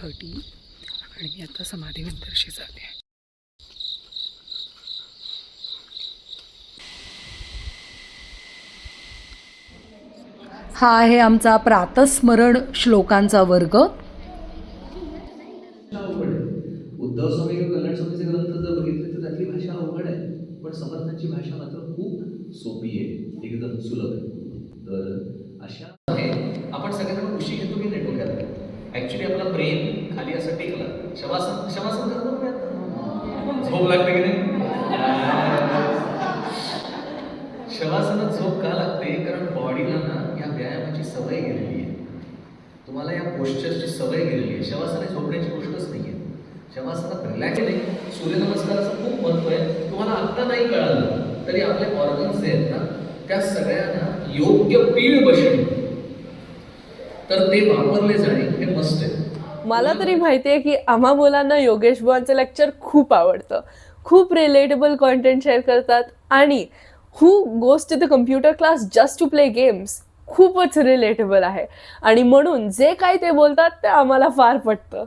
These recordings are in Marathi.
थर्टी आणि मी आता समाधी मंदिरशी जाते. हा आहे आमचा प्रातस्मरण श्लोकांचा वर्ग. आहे उद्धव स्वामी किंवा कल्याण स्वामीचे ग्रंथ जर बघितले तर त्यातली भाषा अवघड आहे पण समर्थांची भाषा मात्र खूप सोपी आहे एकदम सुलभ आहे तर अशा आहे आपण सगळ्यांना खुशी घेतो की नाही डोक्यात ऍक्च्युली आपला ब्रेन असं टेकला. शवासन शवासन करतो? झोप लागते की नाही? शवासनात झोप का लागते? कारण बॉडीला ना या व्यायामाची सवय गेलेली आहे. तुम्हाला या पोश्चरची सवय गेलेली आहे. शवासने झोपण्याची गोष्टच नाही आहे शवासनात रिलॅक्स नाही सूर्यनमस्काराचं खूप महत्त्व आहे. तुम्हाला आत्ता नाही कळालं तरी आपले ऑर्गन्स जे आहेत ना त्या सगळ्यांना योग्य पीळ बसणे तर ते वापरले जाणे हे मस्त आहे. मला तरी माहिती आहे की आम्हा मुलांना योगेश बुवांचं लेक्चर खूप आवडतं. खूप रिलेटेबल कॉन्टेंट शेअर करतात आणि who goes to the computer class just to play games खूपच रिलेटेबल आहे. आणि म्हणून जे काही ते बोलतात ते आम्हाला फार पटतं.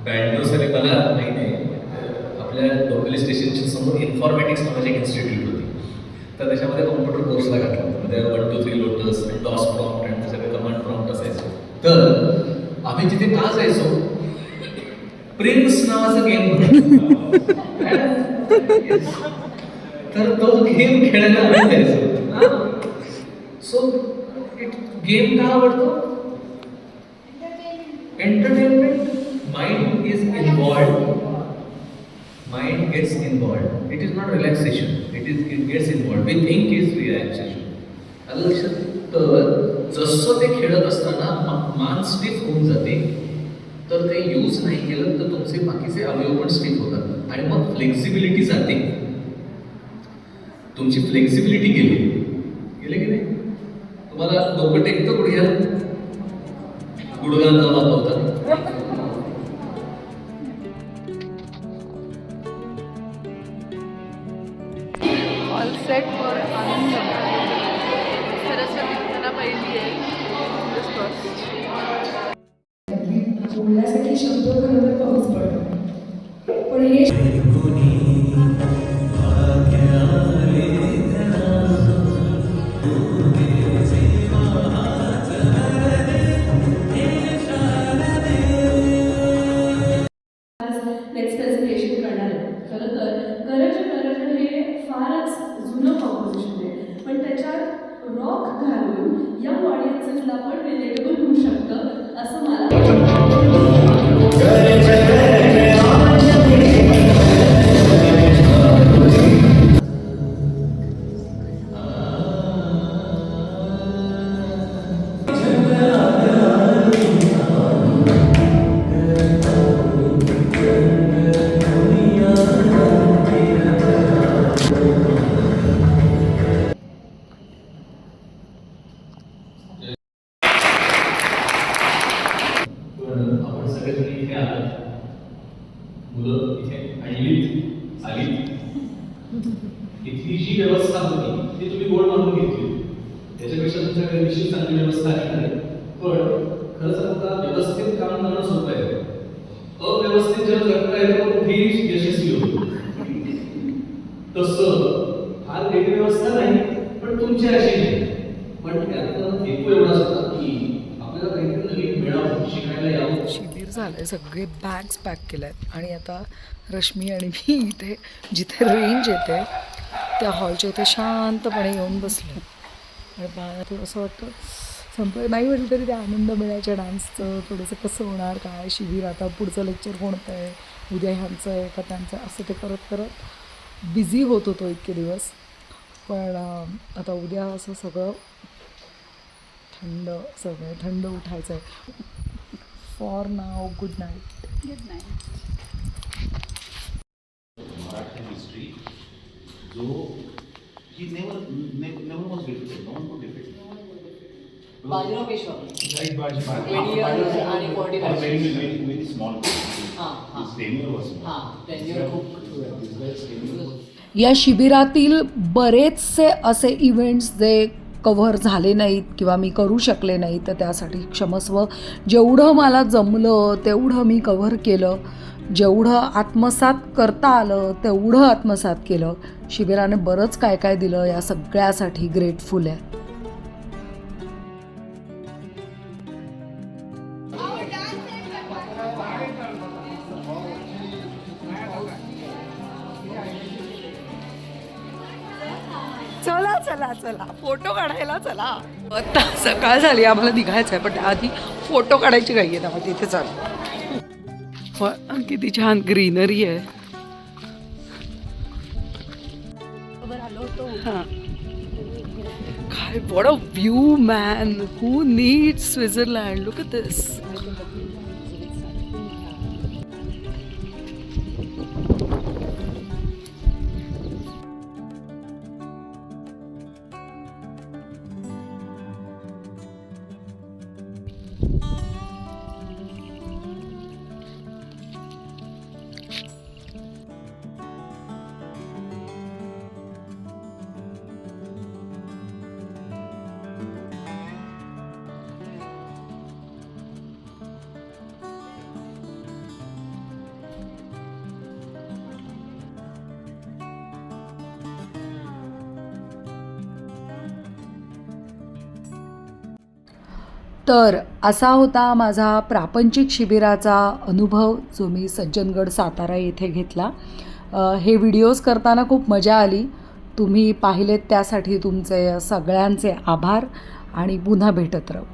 मला माहिती आहे आपल्या डोंबिवली स्टेशनच्या समोर इन्फॉर्मॅटिक्स नावाची एक इन्स्टिट्यूट होती. तर त्याच्यामध्ये कॉम्प्युटर कोर्सला घातला होता. म्हणजे one two three Lotus DOS prompt आणि त्याच्यामध्ये कमांड प्रॉम्प्ट असायचं. तर आम्ही तिथे का जायचो प्रिन्स नावाचा गेम तर तो गेम खेळायला आम्ही जायचो सो गेम का आवडतो is involved mind gets involved it is not relaxation it is it gets involved we think is relaxation आलं लक्षात तर जसं ते खेळत असताना मान स्टिफ होऊन जाते तर ते यूज नाही केलं तर तुमचे बाकीचे अवयव पण स्टिफ होतात. आणि मग फ्लेक्झिबिलिटी जाते. तुमची फ्लेक्झिबिलिटी गेली. गेले की नाही? तुम्हाला डोकं टेकतं गुडघ्याला गुडघा न वापरता ऑल सेट फॉर आनंद. पहिली आहे. बोलण्यासाठी शब्द खरं पडतो. पण हे खरं तर करजण करजण हे फारच जुनं कॉम्पोजिशन आहे. पण त्याच्यात रॉक घालून या ऑडियन्सेसला पण रिलेटेबल होऊ शकतं असं मला त्याच्यापेक्षा निश्चित चांगली व्यवस्था असणार आहे पण खरं सांगता व्यवस्थित काम करणं सोपं आहे. अव्यवस्थित जर करता येतो कुठेही यशस्वी होतो. तसं फार वेगळी व्यवस्था नाही पण तुमची अशी नाही. पण त्यातनं हेतू एवढाच होता की आपल्याला काहीतरी नवीन मिळावं शिकायला यावं. शिबिर झालं सगळे बॅग्स पॅक केल्या आहेत आणि आता रश्मी आणि मी इथे जिथे रेंज येते त्या हॉलच्या इथे शांतपणे येऊन बसलो आणि मला थोडंसं वाटतं. संपलं. नाही म्हटलं तरी ते आनंद मिळायच्या डान्सचं थोडंसं कसं होणार? काय? शिबिर आता पुढचं लेक्चर कोणतं आहे? उद्या ह्यांचं आहे का त्यांचं? आहे, असं ते करत करत बिझी होत होतो इतके दिवस. पण आता उद्या असं सगळं थंड सगळं थंड उठायचं आहे for now good night good night Marathi history, जो he never never, never was defeated. No one could defeat. him. Bajirao Peshwa Right, but Eighty years आणि forty five. very very very small. हां हां His tenure was small. हां त्यांच्यावर खूप या शिबिरातील बरेचसे असे इव्हेंट्स जे कव्हर झाले नाहीत किंवा मी करू शकले नाही तर त्यासाठी क्षमस्व जेवढं मला जमलं तेवढं मी कव्हर केलं. जेवढं आत्मसात करता आलं तेवढं आत्मसात केलं. शिबिराने बरंच काय काय दिलं या सगळ्यासाठी ग्रेटफुल आहे. चला चला. चला फोटो काढायला चला. आता सकाळ झाली आम्हाला निघायचं आहे पण आधी फोटो काढायची घाई आहे आम्हाला तिथे चाल. किती छान ग्रीनरी आहे. हां. काय what a view man who need Switzerland look this तर असा होता माझा प्रापंचिक शिबिराचा अनुभव जो मी सज्जनगड सातारा येथे घेतला. हे व्हिडिओज करताना खूप मजा आली. तुम्ही पाहिलेत त्यासाठी तुमचे सगळ्यांचे आभार आणि पुन्हा भेटत राहू.